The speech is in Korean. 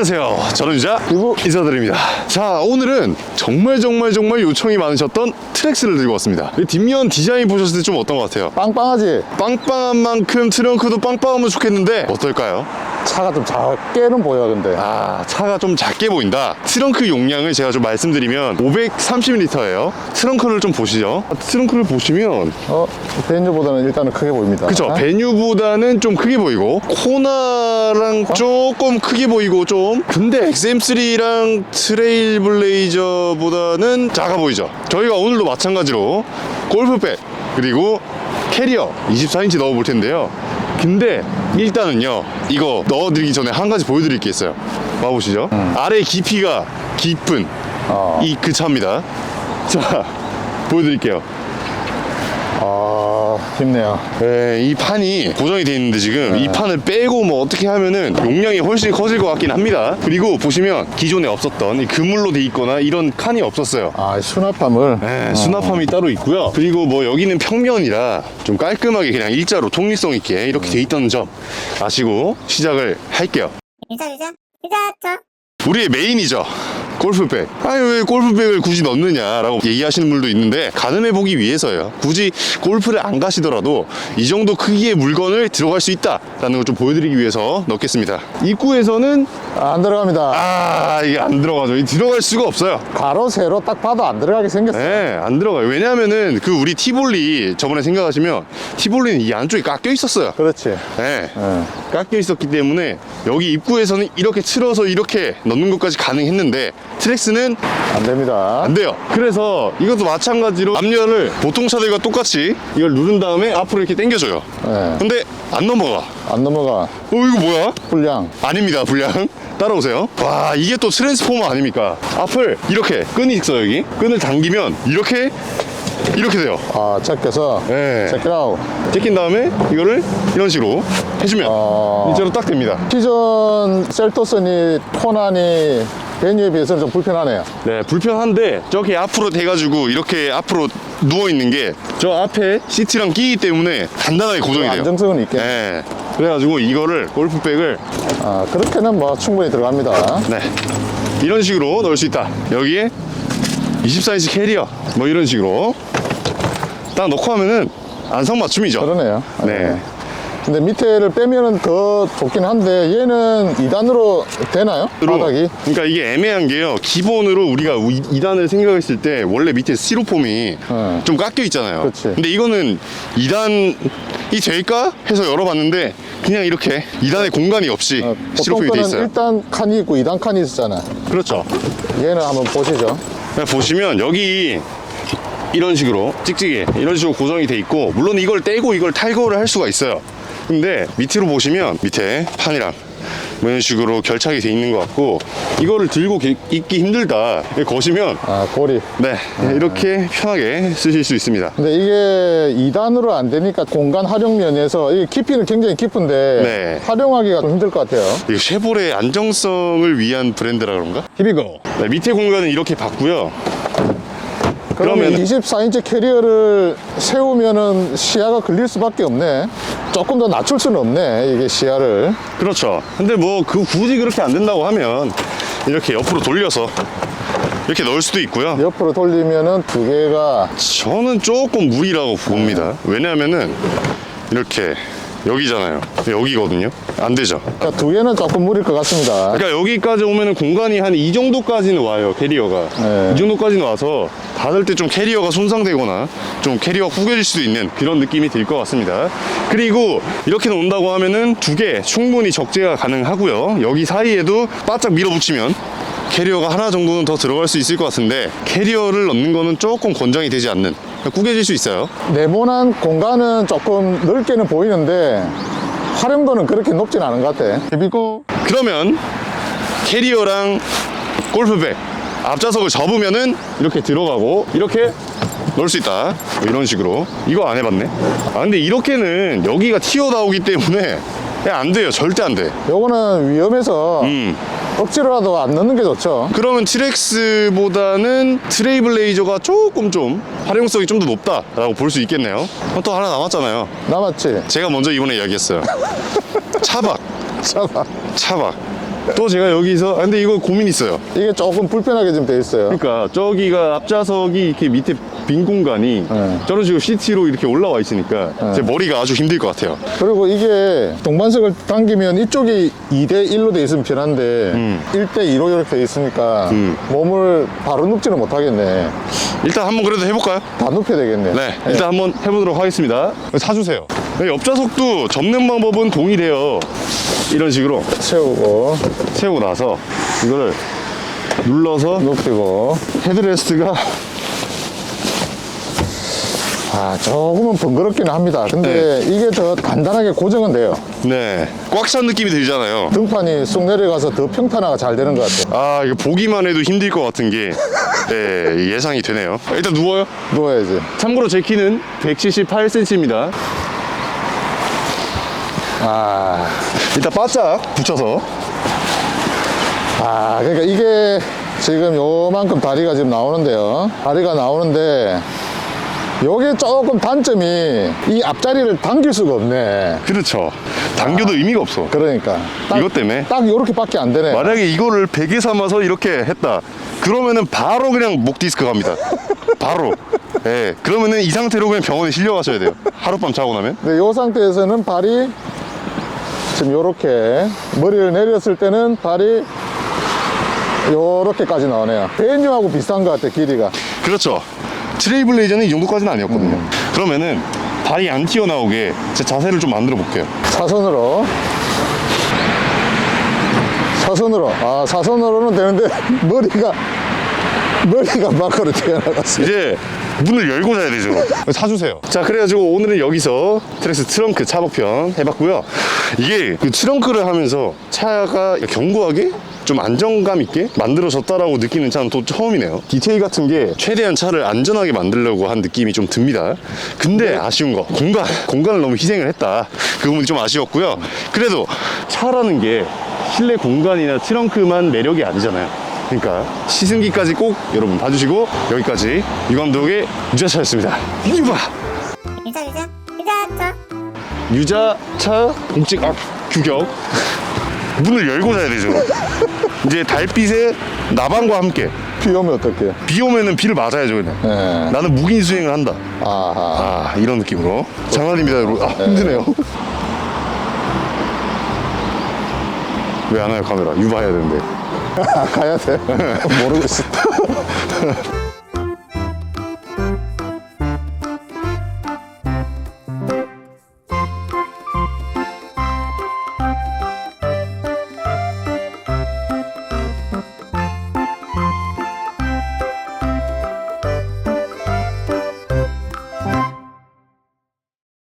안녕하세요. 저는 유자 그리고 인사드립니다. 자, 오늘은 정말 정말 정말 요청이 많으셨던 트랙스를 들고 왔습니다. 이 뒷면 디자인 보셨을 때 좀 어떤 것 같아요? 빵빵하지? 빵빵한 만큼 트렁크도 빵빵하면 좋겠는데 어떨까요? 차가 좀 작게는 보여 근데 아, 차가 좀 작게 보인다. 트렁크 용량을 제가 좀 말씀드리면 530리터예요. 트렁크를 좀 보시죠. 아, 트렁크를 보시면 어? 벤츠보다는 일단은 크게 보입니다 그쵸 베뉴보다는 좀 크게 보이고 코나랑 조금 크게 보이고 좀 근데 XM3랑 트레일 블레이저보다는 작아 보이죠? 저희가 오늘도 마찬가지로 골프백 그리고 캐리어 24인치 넣어 볼 텐데요. 근데 일단은요 이거 넣어드리기 전에 한 가지 보여드릴 게 있어요. 봐보시죠. 아래 깊이가 깊은 어. 이그 차입니다. 자 보여드릴게요. 아 힘내요 네, 이 판이 고정이 돼 있는데 지금 이 판을 빼고 뭐 어떻게 하면은 용량이 훨씬 커질 것 같긴 합니다. 그리고 보시면 기존에 없었던 이 그물로 돼 있거나 이런 칸이 없었어요. 아 수납함을 네, 수납함이 따로 있고요. 그리고 뭐 여기는 평면이라 좀 깔끔하게 그냥 일자로 통일성 있게 이렇게 돼 있다는 점 아시고 시작을 할게요. 유자 유자 유자 저 우리의 메인이죠. 골프백. 아니, 왜 골프백을 굳이 넣느냐라고 얘기하시는 분들도 있는데, 가늠해 보기 위해서예요. 굳이 골프를 안 가시더라도 이 정도 크기의 물건을 들어갈 수 있다라는 걸 좀 보여드리기 위해서 넣겠습니다. 입구에서는, 안 들어갑니다 아, 이게 안 들어가죠. 이 들어갈 수가 없어요. 가로 세로 딱 봐도 안 들어가게 생겼어 네, 안 들어가요. 왜냐하면은 그 우리 티볼리 저번에 생각하시면 티볼리는 이 안쪽에 깎여 있었어요. 그렇지 네. 네. 깎여 있었기 때문에 여기 입구에서는 이렇게 틀어서 이렇게 넣는 것까지 가능했는데 트랙스는 안 됩니다 안 돼요. 그래서 이것도 마찬가지로 앞열을 보통 차들과 똑같이 이걸 누른 다음에 앞으로 이렇게 당겨줘요. 네. 근데 안 넘어가. 안 넘어가 어 이거 뭐야? 불량 아닙니다 불량. 따라오세요. 와 이게 또 트랜스포머 아닙니까? 앞을 이렇게 끈이 있어 여기. 끈을 당기면 이렇게 이렇게 돼요. 아 제껴서 네. 제껴라우 제낀 다음에 이거를 이런 식으로 해주면 어. 이대로 딱 됩니다. 기존 셀토스니 코나니 베뉴에 비해서는 좀 불편하네요 네, 불편한데 저렇게 앞으로 돼가지고 이렇게 앞으로 누워 있는 게 저 앞에 시트랑 끼기 때문에 단단하게 고정이 돼요. 안정성은 있게 네. 그래가지고 이거를 골프백을 아 그렇게는 뭐 충분히 들어갑니다 네 이런 식으로 넣을 수 있다. 여기에 24인치 캐리어 뭐 이런 식으로 딱 넣고 하면은 안성 맞춤이죠. 그러네요 네. 근데 밑에를 빼면은 더 좋긴 한데 얘는 2단으로 되나요? 바닥이? 그러니까 이게 애매한 게요. 기본으로 우리가 2단을 생각했을 때 원래 밑에 스티로폼이 네. 좀 깎여 있잖아요. 그치. 근데 이거는 2단이 될까 해서 열어봤는데 그냥 이렇게 2단에 공간이 없이 어, 스티로폼이 돼 있어요. 1단 칸이 있고 2단 칸이 있었잖아 그렇죠. 얘는 한번 보시죠 그냥 보시면 여기 이런 식으로 찍찍이 이런 식으로 고정이 돼 있고 물론 이걸 떼고 이걸 탈거를 할 수가 있어요. 근데 밑으로 보시면 밑에 판이랑 뭐 이런 식으로 결착이 돼 있는 것 같고 이거를 들고 게- 있기 힘들다. 거시면 아 고리. 네 이렇게 편하게 쓰실 수 있습니다. 근데 이게 2단으로 안 되니까 공간 활용 면에서 이 깊이는 굉장히 깊은데 네. 활용하기가 좀 힘들 것 같아요. 이거 쉐보레 안정성을 위한 브랜드라 그런가? 히비고 네, 밑에 공간은 이렇게 봤고요 그러면 그러면은- 24인치 캐리어를 세우면은 시야가 걸릴 수밖에 없네. 조금 더 낮출 수는 없네 이게 시야를. 그렇죠. 근데 뭐 그 굳이 그렇게 안 된다고 하면 이렇게 옆으로 돌려서 이렇게 넣을 수도 있고요. 옆으로 돌리면은 두 개가 저는 조금 무리라고 봅니다. 왜냐하면은 이렇게 여기잖아요. 여기거든요. 안 되죠. 그러니까 두 개는 조금 무리일 것 같습니다. 그러니까 여기까지 오면은 공간이 한 이 정도까지는 와요 캐리어가. 네. 이 정도까지는 와서 닫을 때 좀 캐리어가 손상되거나 좀 캐리어가 구겨질 수도 있는 그런 느낌이 들 것 같습니다. 그리고 이렇게 놓는다고 하면은 두 개 충분히 적재가 가능하고요. 여기 사이에도 바짝 밀어붙이면 캐리어가 하나 정도는 더 들어갈 수 있을 것 같은데 캐리어를 넣는 거는 조금 권장이 되지 않는 구겨질 수 있어요. 네모난 공간은 조금 넓게는 보이는데 활용도는 그렇게 높진 않은 것 같아. 그리고. 그러면 캐리어랑 골프백 앞좌석을 접으면은 이렇게 들어가고 이렇게 넣을 수 있다. 뭐 이런 식으로. 이거 안 해봤네. 아 근데 이렇게는 여기가 튀어나오기 때문에 그냥 안 돼요. 절대 안돼. 요거는 위험해서 음. 억지로라도 안 넣는 게 좋죠. 그러면 트렉스보다는 트레이블레이저가 조금 좀 활용성이 좀 더 높다라고 볼 수 있겠네요. 어, 또 하나 남았잖아요. 남았지? 제가 먼저 이번에 이야기했어요. 차박. 잡아 차박 또 제가 여기서 아, 근데 이거 고민 있어요. 이게 조금 불편하게 좀돼 있어요. 그러니까 저기가 앞좌석이 이렇게 밑에 빈 공간이 네. 저런 식으로 CT로 이렇게 올라와 있으니까 제 머리가 아주 힘들 것 같아요. 그리고 이게 동반석을 당기면 이쪽이 2대 1로 돼 있으면 편한데 1대 2로 이렇게 돼 있으니까 음. 몸을 바로 눕지는 못하겠네. 일단 한번 그래도 해볼까요? 다 눕혀야 되겠네. 네, 일단 한번 해보도록 하겠습니다. 사주세요. 네, 옆좌석도 접는 방법은 동일해요. 이런 식으로 세우고 세우고 나서 이거를 눌러서 눕히고 헤드레스트가 아 조금은 번거롭기는 합니다. 근데 네. 이게 더 간단하게 고정은 돼요. 네, 꽉 찬 느낌이 들잖아요. 등판이 쑥 내려가서 더 평탄화가 잘 되는 것 같아요. 아, 이거 보기만 해도 힘들 것 같은 게 네, 예상이 되네요. 일단 누워요. 누워야지. 참고로 제 키는 178cm입니다. 아, 일단 바짝 붙여서 아 그러니까 이게 지금 요만큼 다리가 지금 나오는데요. 다리가 나오는데 요게 조금 단점이 이 앞자리를 당길 수가 없네. 그렇죠. 당겨도 의미가 없어. 그러니까 딱, 이것 때문에? 딱 요렇게밖에 안 되네. 만약에 이거를 베개 삼아서 이렇게 했다. 그러면은 바로 그냥 목 디스크 갑니다. 바로. 예. 그러면은 이 상태로 그냥 병원에 실려 가셔야 돼요. 하룻밤 자고 나면. 근데 요 상태에서는 발이 지금 요렇게 머리를 내렸을 때는 발이 요렇게까지 나오네요. 배뉴하고 비슷한 것 같아 길이가. 그렇죠. 트레이블레이저는 이 정도까지는 아니었거든요. 그러면은 발이 안 튀어나오게 제 자세를 좀 만들어 볼게요. 사선으로 사선으로 아 사선으로는 되는데 머리가 머리가 밖으로 튀어나갔어요 이제 문을 열고 자야 되죠. 사주세요. 자, 그래가지고 오늘은 여기서 트렉스 트렁크 차박편 해봤고요. 이게 그 트렁크를 하면서 차가 견고하게 좀 안정감 있게 만들어졌다라고 느끼는 차는 또 처음이네요. 디테일 같은 게 최대한 차를 안전하게 만들려고 한 느낌이 좀 듭니다. 근데 아쉬운 거 공간 공간을 너무 희생을 했다. 그 부분이 좀 아쉬웠고요. 그래도 차라는 게 실내 공간이나 트렁크만 매력이 아니잖아요. 그러니까 시승기까지 꼭 여러분 봐주시고 여기까지 유 감독의 유자차였습니다. 유바 유자 유자 유자차 유자차 공직 앞 규격 문을 열고 자야 되죠. 이제 달빛에 나방과 함께 비 오면 어떡해 비 오면은 비를 맞아야죠 그냥. 예. 나는 무긴 수행을 한다. 아하 아 이런 느낌으로 장난입니다 여러분. 아 힘드네요. 왜 안 와요 카메라? 유바해야 되는데. 가야 돼 모르고 있어